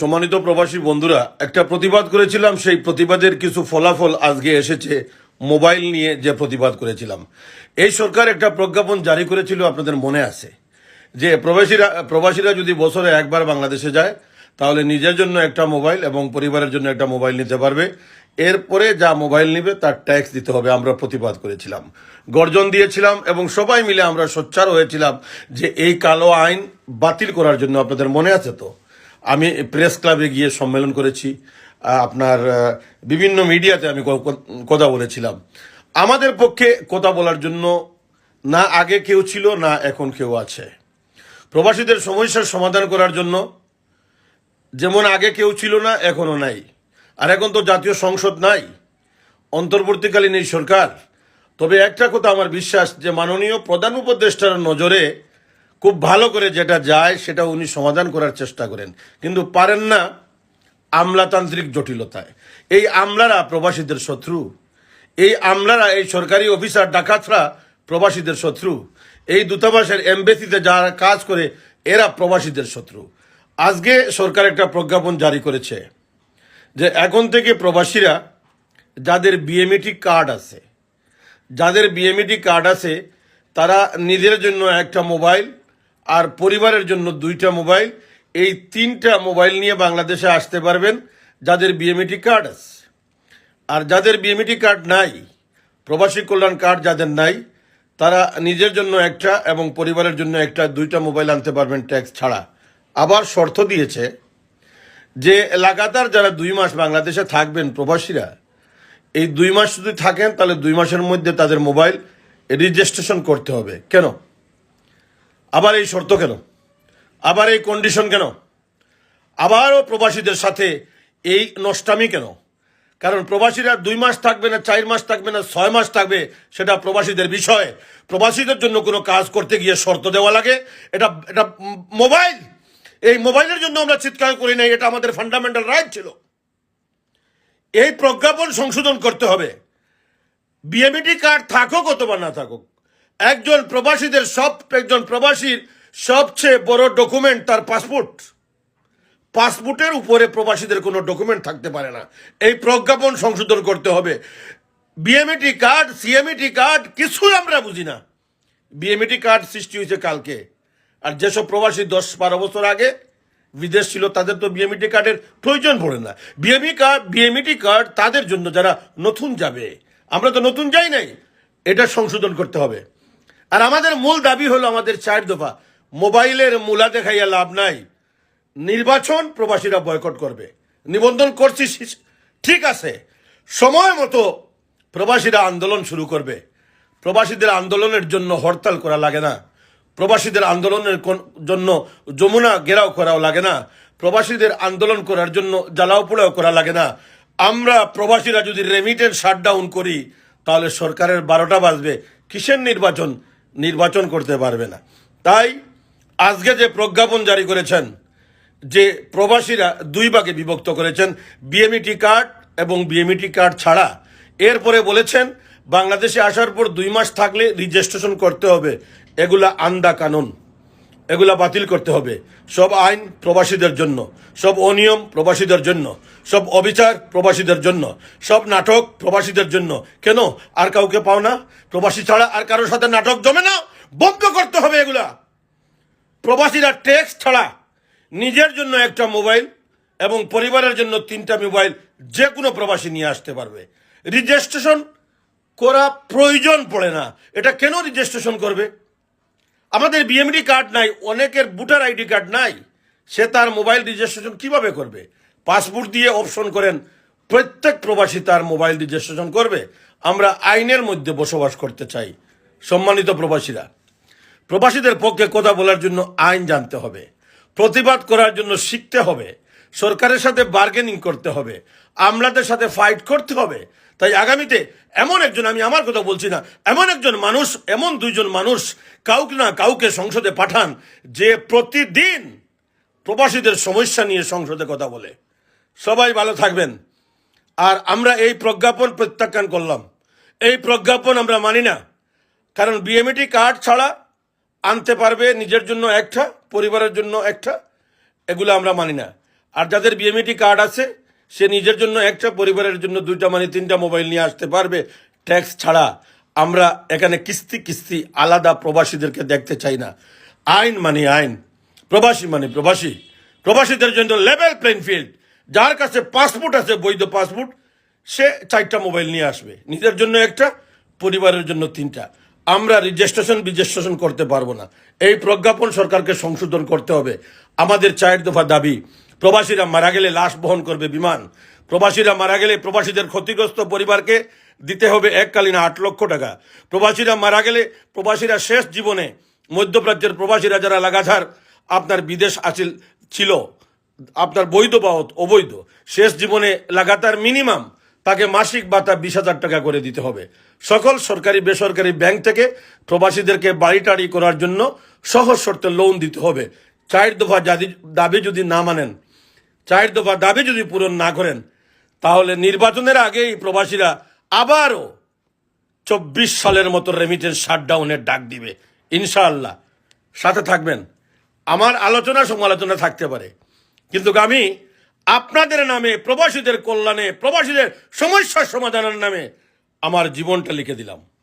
সম্মানিত প্রবাসী বন্ধুরা, একটা প্রতিবাদ করেছিলাম, সেই প্রতিবাদের কিছু ফলাফল আজকে এসেছে মোবাইল নিয়ে যে প্রতিবাদ করেছিলাম। এই সরকার একটা প্রজ্ঞাপন জারি করেছিল, আপনাদের মনে আছে? যে প্রবাসীরা প্রবাসীরা যদি বছরে একবার বাংলাদেশে যায়, তাহলে নিজের জন্য একটা মোবাইল এবং পরিবারের জন্য একটা মোবাইল নিতে পারবে। এরপরে যা মোবাইল নিবে, তার ট্যাক্স দিতে হবে, আমরা প্রতিবাদ করেছিলাম। গর্জন দিয়েছিলাম এবং সবাই মিলে আমরা সোচ্চার হয়েছিলাম যে এই কালো আইন বাতিল করার জন্য আপনাদের মনে আছে তো? আমি প্রেস ক্লাবে গিয়ে সম্মেলন করেছি। আপনার বিভিন্ন মিডিয়াতে আমি কথা বলেছিলাম। আমাদের পক্ষে কথা বলার জন্য না আগে কেউ ছিল, না এখন কেউ আছে। প্রবাসীদের সমস্যার সমাধান করার জন্য যেমন আগে কেউ ছিল না এখনও নাই। আর এখন তো জাতীয় সংসদ নাই, অন্তর্বর্তীকালীন এই সরকার। তবে একটা কথা আমার বিশ্বাস, যে মাননীয় প্রধান উপদেষ্টার নজরে খুব ভালো করে যেটা যায়, সেটা উনি সমাধান করার চেষ্টা করেন। কিন্তু পারেন না আমলাতান্ত্রিক জটিলতায়। এই আমলারা প্রবাসীদের শত্রু। এই আমলারা, এই সরকারি অফিসার, ডাকাতরা প্রবাসীদের শত্রু। এই দূতাবাসের এমবেসিতে যারা কাজ করে, এরা প্রবাসীদের শত্রু। আজকে সরকার একটা প্রজ্ঞাপন জারি করেছে যে এখন থেকে প্রবাসীরা যাদের বিএমইটি কার্ড আছে, যাদের বিএমইটি কার্ড আছে, তারা নিজের জন্য একটা মোবাইল আর পরিবারের জন্য দুইটা মোবাইল। এই তিনটা মোবাইল নিয়ে বাংলাদেশে আসতে পারবেন যাদের বিএমইটি কার্ড আছে। আর যাদের বিএমইটি কার্ড নাই, প্রবাসী কল্যাণ কার্ড যাদের নাই, তারা নিজের জন্য একটা এবং পরিবারের জন্য একটা দুইটা মোবাইল আনতে পারবেন ট্যাক্স ছাড়া। আবার শর্ত দিয়েছে যে লাগাতার যারা দুই মাস বাংলাদেশে থাকবেন প্রবাসীরা, এই দুই মাস যদি থাকেন, তাহলে দুই মাসের মধ্যে তাদের মোবাইল রেজিস্ট্রেশন করতে হবে। কেন? আবার এই শর্ত কেন? আবার এই কন্ডিশন কেন? আবারও প্রবাসীদের সাথে এই নষ্টামি কেন? কারণ প্রবাসীরা দুই মাস থাকবে না, চার মাস থাকবে না, ছয় মাস থাকবে, সেটা প্রবাসীদের বিষয়। প্রবাসীদের জন্য কোনো কাজ করতে গিয়ে শর্ত দেওয়া লাগে। এটা এটা মোবাইল। এই মোবাইলের জন্য আমরা চিৎকার করি নাই, এটা আমাদের ফান্ডামেন্টাল রাইট ছিল। এই প্রজ্ঞাপন সংশোধন করতে হবে। বিএমইটি কার্ড থাকুক অথবা না থাকুক একজন প্রবাসীদের সব, একজন প্রবাসীর সবচেয়ে বড় ডকুমেন্ট তার পাসপোর্ট পাসপোর্টের উপরে প্রবাসীদের কোনো ডকুমেন্ট থাকতে পারে না। এই প্রজ্ঞাপন সংশোধন করতে হবে। বিএমইটি কার্ড সিএমইটি কার্ড কিছুই আমরা বুঝি না। বিএমইটি কার্ড সৃষ্টি হয়েছে কালকে। আর যেসব প্রবাসী দশ বারো বছর আগে বিদেশ ছিল, তাদের তো বিএমইটি কার্ডের প্রয়োজন পড়ে না। বিএমই কার্ড বিএমইটি কার্ড তাদের জন্য যারা নতুন যাবে। আমরা তো নতুন যাই নাই। এটা সংশোধন করতে হবে। আর আমাদের মূল দাবি হলো আমাদের চার দফা। মোবাইলের মূলা দেখাইয়া লাভ নাই। নির্বাচন প্রবাসীরা বয়কট করবে। নিবন্ধন করছি, শি- ঠিক আছে। সময় মতো প্রবাসীরা আন্দোলন শুরু করবে। প্রবাসীদের আন্দোলনের জন্য হরতাল করা লাগে না। প্রবাসীদের আন্দোলনের জন্য যমুনা ঘেরাও করাও লাগে না। প্রবাসীদের আন্দোলন করার জন্য জ্বালাও পোড়াও করা লাগে না। আমরা প্রবাসীরা যদি রেমিটেন্স শাটডাউন করি, তাহলে সরকারের বারোটা বাজবে। কিসের নির্বাচন? নির্বাচন করতে পারবে না। তাই আজকে যে প্রজ্ঞাপন জারি করেছেন, যে প্রবাসীরা দুই ভাগে বিভক্ত করেছেন বিএমইটি কার্ড এবং বিএমইটি কার্ড ছাড়া, এরপরে বলেছেন, বাংলাদেশে আসার পর দুই মাস থাকলে রেজিস্ট্রেশন করতে হবে। এগুলা আন্দা কানুন এগুলা বাতিল করতে হবে। সব আইন প্রবাসীদের জন্য, সব অনিয়ম প্রবাসীদের জন্য, সব অবিচার প্রবাসীদের জন্য, সব নাটক প্রবাসীদের জন্য। কেন? আর কাউকে পাও না? প্রবাসী ছাড়া আর কারোর সাথে নাটক জমে না? বন্ধ করতে হবে এগুলা। প্রবাসীরা ট্যাক্স ছাড়া নিজের জন্য একটা মোবাইল এবং পরিবারের জন্য তিনটা মোবাইল যে কোনো প্রবাসী নিয়ে আসতে পারবে। রেজিস্ট্রেশন করা প্রয়োজন পড়ে না। এটা কেন রেজিস্ট্রেশন করবে? আমাদের বিএমডি কার্ড নাই, অনেকের ভোটার আইডি কার্ড নাই, সে তার মোবাইল রেজিস্ট্রেশন কীভাবে করবে? পাসপোর্ট দিয়ে অপশন করেন, প্রত্যেক প্রবাসী তার মোবাইল রেজিস্ট্রেশন করবে। আমরা আইনের মধ্যে বসবাস করতে চাই, সম্মানিত প্রবাসীরা। প্রবাসীদের পক্ষে কথা বলার জন্য আইন জানতে হবে, প্রতিবাদ করার জন্য শিখতে হবে, সরকারের সাথে বার্গেনিং করতে হবে, আমলাদের সাথে ফাইট করতে হবে তাই আগামীতে এমন একজন, আমি আমার কথা বলছি না, এমন একজন মানুষ, এমন দুইজন মানুষ কাউকে না কাউকে সংসদে পাঠান যে প্রতিদিন প্রবাসীদের সমস্যা নিয়ে সংসদে কথা বলে। সবাই ভালো থাকবেন। আর আমরা এই প্রজ্ঞাপন প্রত্যাখ্যান করলাম। এই প্রজ্ঞাপন আমরা মানি না। কারণ বিএমইটি কার্ড ছাড়া আনতে পারবে নিজের জন্য একটা, পরিবারের জন্য একটা, এগুলো আমরা মানি না। আর যাদের বিএমইটি কার্ড আছে সে নিজের জন্য একটা, পরিবারের জন্য দুইটা মানে তিনটা মোবাইল নিয়ে আসতে পারবে। ট্যাক্স ছাড়া আমরা এখানে কিস্তি কিস্তি আলাদা প্রবাসীদেরকে দেখতে চাই না। আইন মানে আইন, প্রবাসী মানে প্রবাসী। প্রবাসীদের জন্য লেভেল প্লেইং ফিল্ড যার কাছে পাসপোর্ট আছে, বৈধ পাসপোর্ট সে চারটা মোবাইল নিয়ে আসবে। নিজের জন্য একটা, পরিবারের জন্য তিনটা। আমরা রেজিস্ট্রেশন রেজিস্ট্রেশন করতে পারব না। এই প্রজ্ঞাপন সরকারকে সংশোধন করতে হবে। আমাদের চায়ের দফা দাবি প্রবাসীরা মারা গেলে লাশ বহন করবে বিমান। প্রবাসীরা মারা গেলে প্রবাসীদের ক্ষতিগ্রস্ত পরিবারকে দিতে হবে এককালীন আট লক্ষ টাকা। প্রবাসীরা মারা গেলে প্রবাসীরা শেষ জীবনে মধ্যপ্রাচ্যের প্রবাসীরা যারা লাগাতার আপনার বিদেশ আছিল, ছিল, আপনার বৈধ বা অবৈধ, শেষ জীবনে লাগাতার মিনিমাম তাকে মাসিক ভাতা বিশ হাজার টাকা করে দিতে হবে। সকল সরকারি, বেসরকারি ব্যাংক থেকে প্রবাসীদেরকে বাড়ি টাড়ি করার জন্য সহজ শর্তে লোন দিতে হবে। চার দফা দাবি যদি না মানেন চার দফা দাবি যদি পূরণ না করেন, তাহলে নির্বাচনের আগেই প্রবাসীরা আবারও চব্বিশ সালের মতো রেমিটেন্স শাটডাউনের ডাক দিবে। ইনশাআল্লাহ। সাথে থাকবেন। আমার আলোচনা সমালোচনা থাকতে পারে। কিন্তু আমি আপনাদের নামে, প্রবাসীদের কল্যাণে, প্রবাসীদের সমস্যার সমাধানের নামে আমার জীবনটা লিখে দিলাম।